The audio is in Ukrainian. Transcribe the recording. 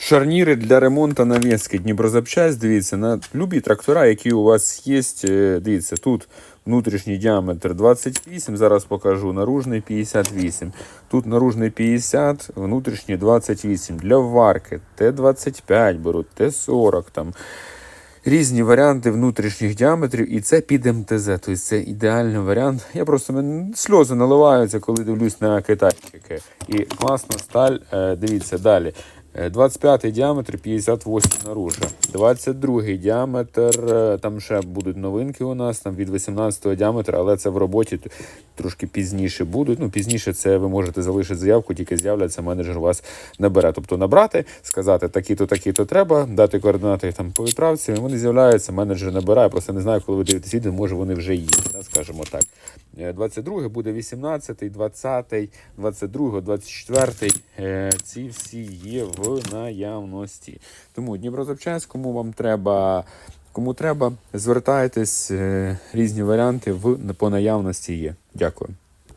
Шарніри для ремонту навіски Дніпрозапчасть. Дивіться, на любі трактора, які у вас є. е, Дивіться, тут внутрішній діаметр 28, зараз покажу, наружний 58. Тут наружний 50, внутрішній 28. Для варки Т-25 беруть, Т-40 там. Різні варіанти внутрішніх діаметрів, і це під МТЗ. Тобто це ідеальний варіант. Я просто мен- сльози наливаються, коли дивлюсь на китайчики. І класна сталь. Е, Дивіться далі. Е, 25 діаметр, 58 наружа. 22 діаметр, е, там ще будуть новинки у нас, там від 18 діаметра, але це в роботі трошки пізніше будуть. Ну, пізніше це ви можете залишити заявку, тільки з'являться, менеджер вас набере. Тобто набрати, сказати такі-то, такі-то треба, дати координати там по відправці. Вони з'являються, менеджер набирає. Просто не знаю, коли ви дивитесь відео, може вони вже є, скажімо так. Е, 22 буде 18, 20, 22, 24. Е, Ці всі є в наявності. Тому Дніпрозапчасть, кому вам треба. Кому треба, звертайтесь, е, різні варіанти в по наявності є. Дякую.